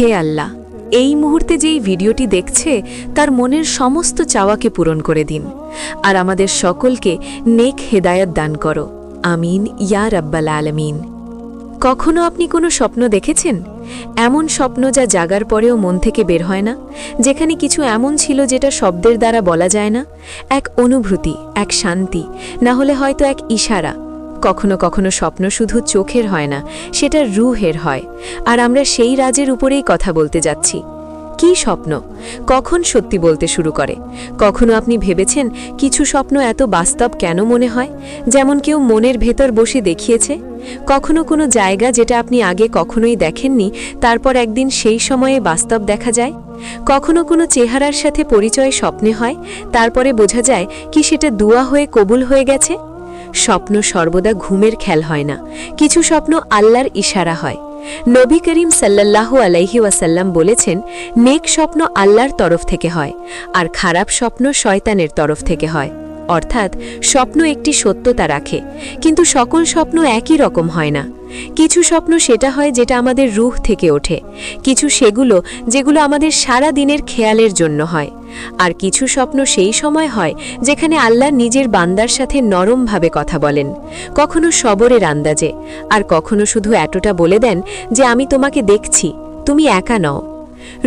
হে আল্লাহ, এই মুহূর্তে যেই ভিডিওটি দেখছে, তার মনের সমস্ত চাওয়াকে পূরণ করে দিন। আর আমাদের সকলকে নেক হেদায়ত দান করো। আমিন, ইয়া রাব্বাল আলমিন। কখনো আপনি কোনো স্বপ্ন দেখেছেন? এমন স্বপ্ন যা জাগার পরেও মন থেকে বের হয় না, যেখানে কিছু এমন ছিল যেটা শব্দের দ্বারা বলা যায় না? এক অনুভূতি, এক শান্তি, না হলে হয়তো এক ইশারা। কখনো কখনো স্বপ্ন শুধু চোখের হয় না, সেটা রুহের হয়। আর আমরা সেই রাজের উপরেই কথা বলতে যাচ্ছি। কি স্বপ্ন? কখন সত্যি বলতে শুরু করে? কখনো আপনি ভেবেছেন কিছু স্বপ্ন এত বাস্তব কেন মনে হয়? যেমন কেউ মনের ভেতর বসে দেখিয়েছে? কখনো কোনো জায়গা যেটা আপনি আগে কখনোই দেখেননি, তারপর একদিন সেই সময়ে বাস্তব দেখা যায়? কখনো কোনো চেহারার সাথে পরিচয় স্বপ্নে হয়, তারপরে বোঝা যায় কি সেটা দুয়া হয়ে কবুল হয়ে গেছে? স্বপ্ন সর্বদা ঘুমের খেল হয় না। কিছু স্বপ্ন আল্লাহর ইশারা হয়। নবী করিম সাল্লাহ আলাইহি ওয়াসাল্লাম বলেছেন, নেক স্বপ্ন আল্লাহর তরফ থেকে হয়, আর খারাপ স্বপ্ন শয়তানের তরফ থেকে হয়। অর্থাৎ স্বপ্ন একটি সত্যতা রাখে। কিন্তু সকল স্বপ্ন একই রকম হয় না। কিছু স্বপ্ন সেটা হয় যেটা আমাদের রুহ থেকে ওঠে। কিছু সেগুলো যেগুলো আমাদের সারা দিনের খেয়ালের জন্য হয়। আর কিছু স্বপ্ন সেই সময় হয় যেখানে আল্লাহ নিজের বান্দার সাথে নরমভাবে কথা বলেন। কখনো সবরের আন্দাজে। আর কখনো শুধু এতটা বলে দেন যে, আমি তোমাকে দেখছি। তুমি একা নও।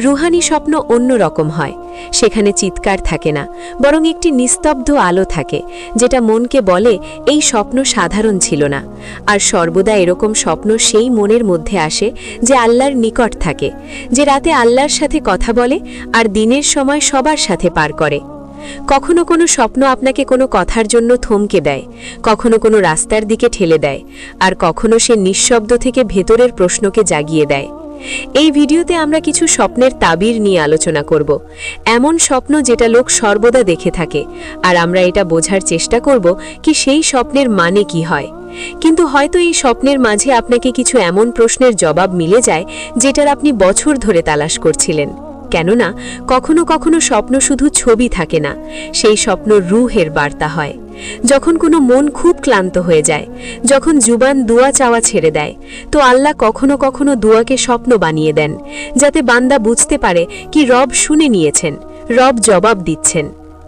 রুহানি স্বপ্ন অন্য রকম হয়। সেখানে চিৎকার থাকে না, বরং একটি নিস্তব্ধ আলো থাকে, যেটা মনকে বলে, এই স্বপ্ন সাধারণ ছিল না। আর সর্বদা এরকম স্বপ্ন সেই মনের মধ্যে আসে, যে আল্লাহর নিকট থাকে, যে রাতে আল্লাহর সাথে কথা বলে আর দিনের সময় সবার সাথে পার করে। কখনো কোনো স্বপ্ন আপনাকে কোনো কথার জন্য থমকে দেয়, কখনো কোনো রাস্তার দিকে ঠেলে দেয়, আর কখনো সে নিঃশব্দ থেকে ভেতরের প্রশ্নকে জাগিয়ে দেয়। এই ভিডিওতে আমরা কিছু স্বপ্নের তাবির নিয়ে আলোচনা করব। এমন স্বপ্ন যেটা লোক সর্বদা দেখে থাকে। আর আমরা এটা বোঝার চেষ্টা করব কি সেই স্বপ্নের মানে কি হয়। কিন্তু হয়তো এই স্বপ্নের মাঝে আপনাকে কিছু এমন প্রশ্নের জবাব মিলে যায়, যেটার আপনি বছর ধরে তালাশ করছিলেন। কেননা কখনো কখনো স্বপ্ন শুধু ছবি থাকে না, সেই স্বপ্ন রুহের বার্তা হয়। যখন কোনো মন খুব ক্লান্ত হয়ে যায়, যখন জুবান দোয়া চাওয়া ছেড়ে দেয়, তো আল্লাহ কখনো কখনো দোয়াকে স্বপ্ন বানিয়ে দেন, যাতে বান্দা বুঝতে পারে কি রব শুনে নিয়েছেন, রব জবাব দিচ্ছেন।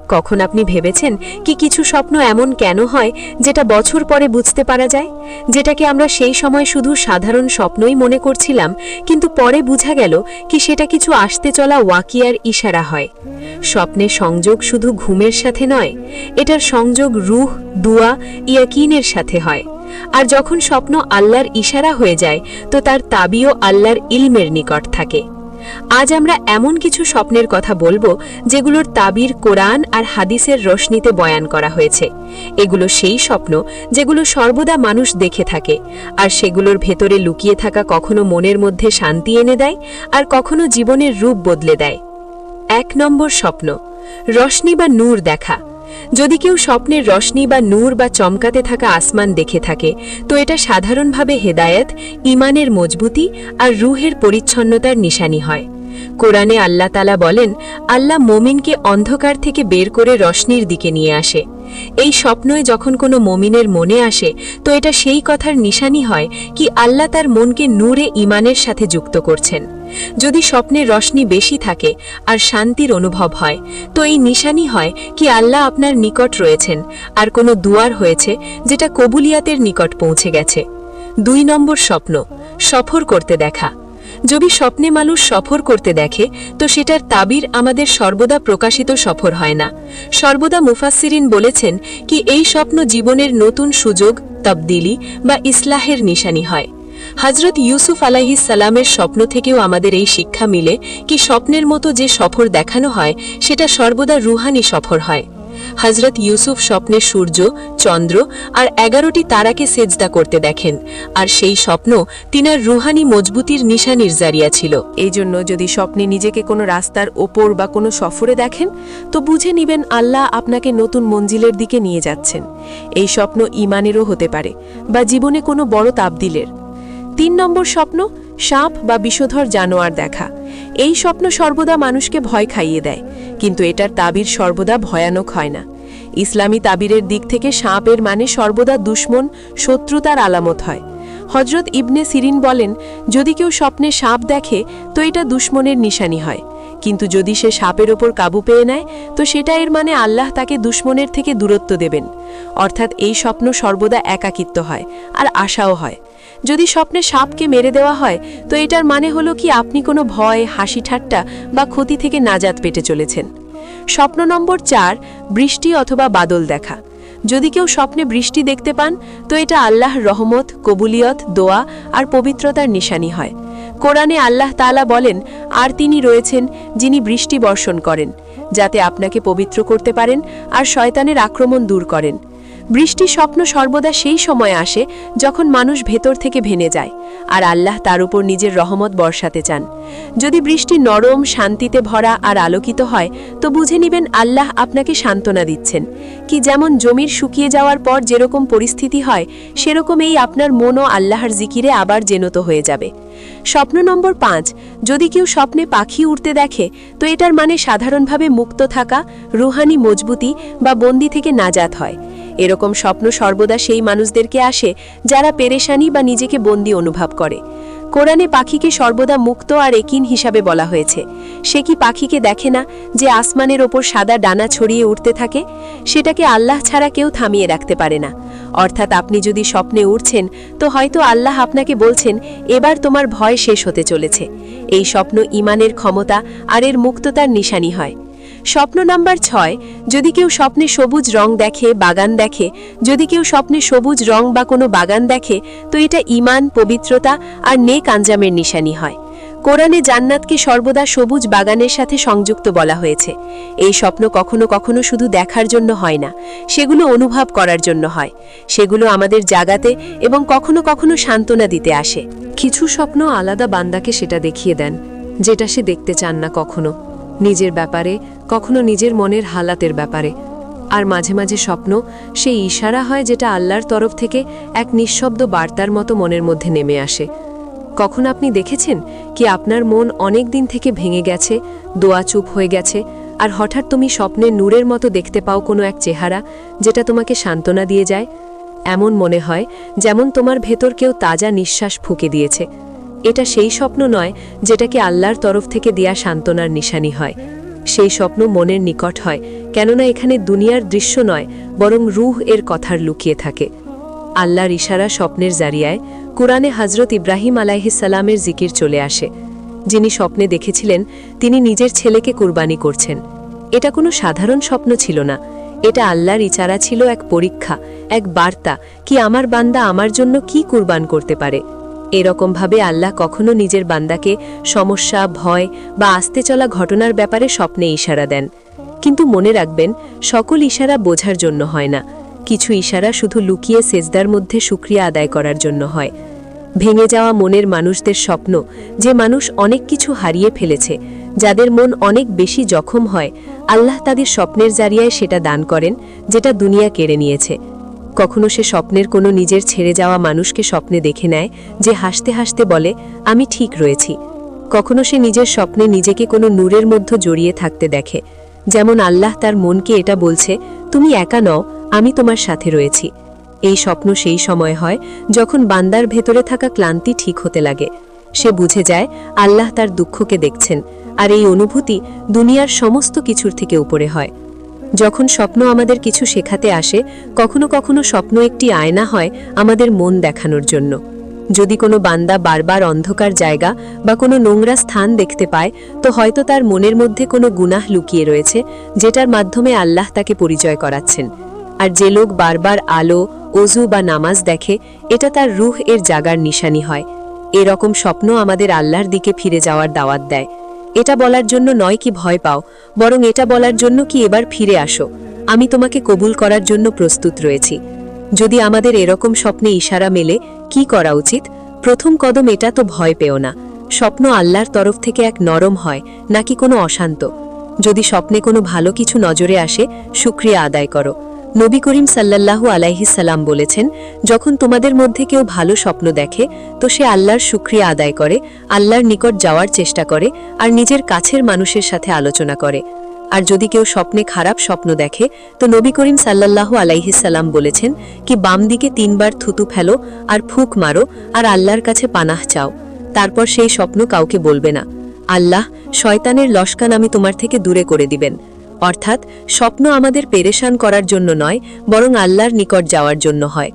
কখন আপনি ভেবেছেন কি কিছু স্বপ্ন এমন কেন হয় যেটা বছর পরে বুঝতে পারা যায়? যেটাকে আমরা সেই সময় শুধু সাধারণ স্বপ্নই মনে করছিলাম, কিন্তু পরে বোঝা গেল কি সেটা কিছু আসতে চলা ওয়াকিয়ার ইশারা হয়। স্বপ্নের সংযোগ শুধু ঘুমের সাথে নয়, এটার সংযোগ রুহ, দুয়া, ইয়াকিনের সাথে হয়। আর যখন স্বপ্ন আল্লাহর ইশারা হয়ে যায়, তো তার তাবিও আল্লাহর ইলমের নিকট থাকে। আজ আমরা এমন কিছু স্বপ্নের কথা বলব যেগুলোর তাবির কোরআন আর হাদিসের রশ্মিতে বয়ান করা হয়েছে। এগুলো সেই স্বপ্ন যেগুলো সর্বদা মানুষ দেখে থাকে, আর সেগুলোর ভেতরে লুকিয়ে থাকা কখনো মনের মধ্যে শান্তি এনে দেয়, আর কখনো জীবনের রূপ বদলে দেয়। এক নম্বর স্বপ্ন রশ্মি বা নূর দেখা। যদি কেউ স্বপ্নের রশ্মি বা নূর বা চমকাতে থাকা আসমান দেখে থাকে, তো এটা সাধারণভাবে হেদায়েত ইমানের মজবুতি আর রুহের পরিচ্ছন্নতার নিশানি হয়। কোরআনে আল্লাহ তালা বলেন, আল্লাহ মোমিনকে অন্ধকার থেকে বের করে রশ্মির দিকে নিয়ে আসে। এই স্বপ্নয় যখন কোনো মমিনের মনে আসে, তো এটা সেই কথার নিশানি হয় কি আল্লাহ তার মনকে নূরে ইমানের সাথে যুক্ত করছেন। যদি স্বপ্নের রশ্মি বেশি থাকে আর শান্তির অনুভব হয়, তো এই নিশানি হয় কি আল্লাহ আপনার নিকট রয়েছেন আর কোনো দুয়ার হয়েছে যেটা কবুলিয়াতের নিকট পৌঁছে গেছে। দুই নম্বর স্বপ্ন, সফর করতে দেখা। যদি স্বপ্নে মানুষ সফর করতে দেখে, তো সেটার তাবির আমাদের সর্বদা প্রকাশিত সফর হয় না। সর্বদা মুফাসিরিন বলেছেন কি এই স্বপ্ন জীবনের নতুন সুযোগ, তবদিলি বা ইসলাহের নিশানি হয়। হজরত ইউসুফ আলাহিস সালামের স্বপ্ন থেকেও আমাদের এই শিক্ষা মিলে কি স্বপ্নের মতো যে সফর দেখানো হয়, সেটা সর্বদা রুহানি সফর হয়। হজরত ইউসুফ স্বপ্নে সূর্য, চন্দ্র আর এগারোটি তারাকে সেজদা করতে দেখেন, আর সেই স্বপ্ন তিনার রুহানি মজবুতির নিশানির জারিয়া ছিল। এই জন্য যদি স্বপ্নে নিজেকে কোনো রাস্তার ওপর বা কোনো সফরে দেখেন, তো বুঝে নিবেন আল্লাহ আপনাকে নতুন মঞ্জিলের দিকে নিয়ে যাচ্ছেন। এই স্বপ্ন ইমানেরও হতে পারে, বা জীবনে কোনো বড় তাবদিলের। তিন নম্বর স্বপ্ন, সাপ বা বিষধর জানোয়ার দেখা। এই স্বপ্ন সর্বদা মানুষকে ভয় খাইয়ে দেয়, কিন্তু এটার তাবির সর্বদা ভয়ানক হয় না। ইসলামী তাবিরের দিক থেকে সাপের মানে সর্বদা দুশ্মন, শত্রুতার আলামত হয়। হজরত ইবনে সিরিন বলেন, যদি কেউ স্বপ্নে সাপ দেখে, তো এটা দুশ্মনের নিশানি হয়। কিন্তু যদি সে সাপের ওপর কাবু পেয়ে নেয়, তো সেটা এর মানে আল্লাহ তাকে দুশ্মনের থেকে দূরত্ব দেবেন। অর্থাৎ এই স্বপ্ন সর্বদা একাকিত্ব হয়, আর আশাও হয়। যদি স্বপ্নে সাপকে মেরে দেওয়া হয়, তো এটার মানে হলো কি আপনি কোনো ভয়, হাসি ঠাট্টা বা ক্ষতি থেকে নাজাত পেটে চলেছেন। স্বপ্ন নম্বর চার, বৃষ্টি অথবা বাদল দেখা। যদি কেউ স্বপ্নে বৃষ্টি দেখতে পান, তো এটা আল্লাহর রহমত, কবুলিয়ত, দোয়া আর পবিত্রতার নিশানি হয়। কোরআনে আল্লাহ তাআলা বলেন, আর তিনি রয়েছেন যিনি বৃষ্টি বর্ষণ করেন, যাতে আপনাকে পবিত্র করতে পারেন আর শয়তানের আক্রমণ দূর করেন। বৃষ্টি স্বপ্ন সর্বদা সেই সময় আসে যখন মানুষ ভেতর থেকে ভেনে যায়, আর আল্লাহ তার উপর নিজের রহমত বর্ষাতে চান। যদি বৃষ্টি নরম, শান্তিতে ভরা আর আলোকিত হয়, তো বুঝে নিবেন আল্লাহ আপনাকে সান্ত্বনা দিচ্ছেন। কি যেমন জমির শুকিয়ে যাওয়ার পর যেরকম পরিস্থিতি হয় সেরকম এই আপনার মনও আল্লাহর জিকিরে আবার জেনত হয়ে যাবে। স্বপ্ন নম্বর পাঁচ, যদি কেউ স্বপ্নে পাখি উড়তে দেখে, তো এটার মানে সাধারণভাবে মুক্ত থাকা, রুহানি মজবুতি বা বন্দি থেকে নাজাত হয়। এরকম স্বপ্ন সর্বদা সেই মানুষদেরকে আসে যারা পেরেশানি বা নিজেকে বন্দি অনুভব করে। কোরআনে পাখিকে সর্বদা মুক্ত আর একিন হিসাবে বলা হয়েছে। সে কি পাখিকে দেখে না যে আসমানের ওপর সাদা ডানা ছড়িয়ে উঠতে থাকে? সেটাকে আল্লাহ ছাড়া কেউ থামিয়ে রাখতে পারে না। অর্থাৎ আপনি যদি স্বপ্নে উঠছেন তো হয়তো আল্লাহ আপনাকে বলছেন, এবার তোমার ভয় শেষ হতে চলেছে। এই স্বপ্ন ইমানের ক্ষমতা আর এর মুক্ততার নিশানি হয়। স্বপ্ন নাম্বার ছয়, যদি কেউ স্বপ্নে সবুজ রং দেখে, বাগান দেখে, যদি কেউ স্বপ্নে সবুজ রং বা কোনো বাগান দেখে, তো এটা ইমান পবিত্রতা আর নেক আঞ্জামের নিশানি হয়। কোরআনে জান্নাতকে সর্বদা সবুজ বাগানের সাথে সংযুক্ত বলা হয়েছে। এই স্বপ্ন কখনো কখনো শুধু দেখার জন্য হয় না, সেগুলো অনুভব করার জন্য হয়। সেগুলো আমাদের জাগাতে এবং কখনো কখনো সান্ত্বনা দিতে আসে। কিছু স্বপ্ন আলাদা বান্দাকে সেটা দেখিয়ে দেন, যেটা সে দেখতে চান না কখনো। নিজের ব্যাপারে, কখনো নিজের মনের হালাতের ব্যাপারে। আর মাঝে মাঝে স্বপ্ন সেই ইশারা হয় যেটা আল্লাহর তরফ থেকে এক নিঃশব্দ বার্তার মতো মনের মধ্যে নেমে আসে। কখন আপনি দেখেছেন কি আপনার মন অনেক দিন থেকে ভেঙে গেছে, দোয়া চুপ হয়ে গেছে, আর হঠাৎ তুমি স্বপ্নে নূরের মতো দেখতে পাও কোনো এক চেহারা যেটা তোমাকে সান্ত্বনা দিয়ে যায়? এমন মনে হয় যেমন তোমার ভেতর কেউ তাজা নিঃশ্বাস ফুঁকে দিয়েছে। এটা সেই স্বপ্ন নয় যেটাকে আল্লাহর তরফ থেকে দেয়া সান্ত্বনার নিশানি হয়। সেই স্বপ্ন মনের নিকট হয়, কেননা এখানে দুনিয়ার দৃশ্য নয়, বরং রুহ এর কথার লুকিয়ে থাকে। আল্লাহর ইশারা স্বপ্নের জারিয়ায় কোরআনে হজরত ইব্রাহিম আলাইহিসাল্লামের জিকির চলে আসে। যিনি স্বপ্নে দেখেছিলেন, তিনি নিজের ছেলেকে কুরবানি করছেন। এটা কোনো সাধারণ স্বপ্ন ছিল না। এটা আল্লাহর ইচারা ছিল এক পরীক্ষা, এক বার্তা, কি আমার বান্দা আমার জন্য কি কুরবান করতে পারে? এরকমভাবে আল্লাহ কখনো নিজের বান্দাকে সমস্যা, ভয় বা আসতে চলা ঘটনার ব্যাপারে স্বপ্নে ইশারা দেন। কিন্তু মনে রাখবেন, সকল ইশারা বোঝার জন্য হয় না। কিছু ইশারা শুধু লুকিয়ে সেজদার মধ্যে সুক্রিয়া আদায় করার জন্য হয়। ভেঙে যাওয়া মনের মানুষদের স্বপ্ন, যে মানুষ অনেক কিছু হারিয়ে ফেলেছে, যাদের মন অনেক বেশি জখম হয়, আল্লাহ তাদের স্বপ্নের জারিয়ায় সেটা দান করেন, যেটা দুনিয়া কেড়ে নিয়েছে। কখনো সে স্বপ্নের কোনো নিজের ছেড়ে যাওয়া মানুষকে স্বপ্নে দেখে নেয়, যে হাসতে হাসতে বলে, আমি ঠিক রয়েছি। কখনো সে নিজের স্বপ্নে নিজেকে কোনো নূরের মধ্যে জড়িয়ে থাকতে দেখে, যেমন আল্লাহ তার মনকে এটা বলছে, তুমি একা নও, আমি তোমার সাথে রয়েছি। এই স্বপ্ন সেই সময় হয়, যখন বান্দার ভেতরে থাকা ক্লান্তি ঠিক হতে লাগে। সে বুঝে যায়, আল্লাহ তার দুঃখকে দেখছেন, আর এই অনুভূতি দুনিয়ার সমস্ত কিছুর থেকে উপরে হয়। যখন স্বপ্ন আমাদের কিছু শেখাতে আসে, কখনো কখনো স্বপ্ন একটি আয়না হয় আমাদের মন দেখানোর জন্য। যদি কোনো বান্দা বারবার অন্ধকার জায়গা বা কোনো নোংরা স্থান দেখতে পায়, তো হয়তো তার মনের মধ্যে কোনো গুনাহ লুকিয়ে রয়েছে, যেটার মাধ্যমে আল্লাহ তাকে পরিচয় করাচ্ছেন। আর যে লোক বারবার আলো অজু বা নামাজ দেখে, এটা তার রুহ এর জাগার নিশানি হয়। এরকম স্বপ্ন আমাদের আল্লাহর দিকে ফিরে যাওয়ার দাওয়াত দেয়। এটা বলার জন্য নয় কি ভয় পাও, বরং এটা বলার জন্য কি এবার ফিরে আসো। আমি তোমাকে কবুল করার জন্য প্রস্তুত রয়েছি। যদি আমাদের এরকম স্বপ্নে ইশারা মেলে, কি করা উচিত? প্রথম কদম এটা তো ভয় পেও না। স্বপ্ন আল্লাহর তরফ থেকে এক নরম হয়, নাকি কোনো অশান্ত? যদি স্বপ্নে কোনো ভালো কিছু নজরে আসে সুক্রিয়া আদায় করো। নবী করিম সাল্লাল্লাহু আলাইহিসাল্লাম বলেছেন, যখন তোমাদের মধ্যে কেউ ভালো স্বপ্ন দেখে, তো সে আল্লাহর সুক্রিয়া আদায় করে, আল্লাহর নিকট যাওয়ার চেষ্টা করে, আর নিজের কাছের মানুষের সাথে আলোচনা করে। আর যদি কেউ স্বপ্নে খারাপ স্বপ্ন দেখে, তো নবী করিম সাল্লাল্লাহু আলাইহিসাল্লাম বলেছেন, কি বাম দিকে তিনবার থুতু ফেলো, আর ফুঁক মারো, আর আল্লাহর কাছে পানাহ চাও। তারপর সেই স্বপ্ন কাউকে বলবে না। আল্লাহ, শয়তানের লস্কান আমি তোমার থেকে দূরে করে দিবেন। অর্থাৎ স্বপ্ন আমাদের পেরেশান করার জন্য নয়, বরং আল্লাহর নিকট যাওয়ার জন্য হয়।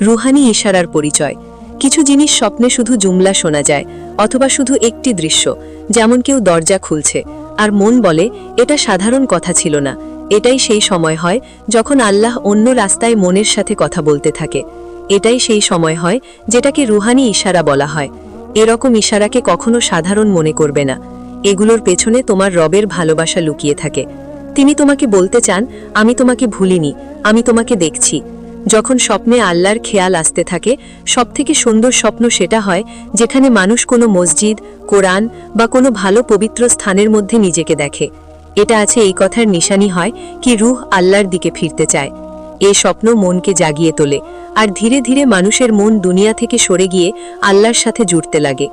রুহানি ইশারার পরিচয়। কিছু জিনিস স্বপ্নে শুধু জুমলা শোনা যায়, অথবা শুধু একটি দৃশ্য, যেমন কেউ দরজা খুলছে। আর মন বলে, এটা সাধারণ কথা ছিল না। এটাই সেই সময় হয় যখন আল্লাহ অন্য রাস্তায় মনের সাথে কথা বলতে থাকে। এটাই সেই সময় হয় যেটাকে রুহানি ইশারা বলা হয়। এরকম ইশারাকে কখনো সাধারণ মনে করবে না। এগুলোর পেছনে তোমার রবের ভালোবাসা লুকিয়ে থাকে। তিনি তোমাকে বলতে চান, আমি তোমাকে ভুলিনি, আমি তোমাকে দেখছি। যখন স্বপ্নে আল্লাহর খেয়াল আসতে থাকে, সবথেকে সুন্দর স্বপ্ন সেটা হয়, যেখানে মানুষ কোনো মসজিদ, কোরআন বা কোনো ভালো পবিত্র স্থানের মধ্যে নিজেকে দেখে। এটা আছে এই কথার নিশানি হয় কি রুহ আল্লাহর দিকে ফিরতে চায়। এ স্বপ্ন মনকে জাগিয়ে তোলে, আর ধীরে ধীরে মানুষের মন দুনিয়া থেকে সরে গিয়ে আল্লাহর সাথে জুড়তে লাগে।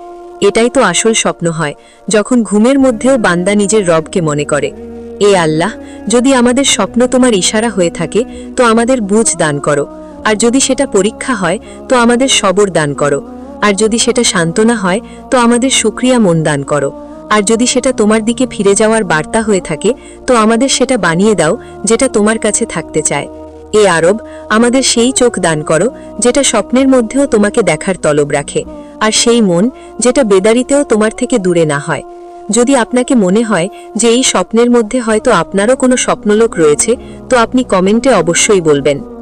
এটাই তো আসল স্বপ্ন হয়, যখন ঘুমের মধ্যেও বান্দা নিজের রবকে মনে করে। এ আল্লাহ, যদি আমাদের স্বপ্ন তোমার ইশারা হয়ে থাকে, তো আমাদের বুঝ দান করো। আর যদি সেটা পরীক্ষা হয়, তো আমাদের সবর দান করো। আর যদি সেটা সান্ত্বনা হয়, তো আমাদের সুক্রিয়া মন দান করো। আর যদি সেটা তোমার দিকে ফিরে যাওয়ার বার্তা হয়ে থাকে, তো আমাদের সেটা বানিয়ে দাও, যেটা তোমার কাছে থাকতে চায়। এ আরব, আমাদের সেই চোখ দান করো, যেটা স্বপ্নের মধ্যেও তোমাকে দেখার তলব রাখে। আর সেই মন, যেটা বেদারিতেও তোমার থেকে দূরে না হয়। যদি আপনাকে মনে হয় যে এই স্বপ্নের মধ্যে হয়তো আপনারও কোনো স্বপ্নলোক রয়েছে, তো আপনি কমেন্টে অবশ্যই বলবেন।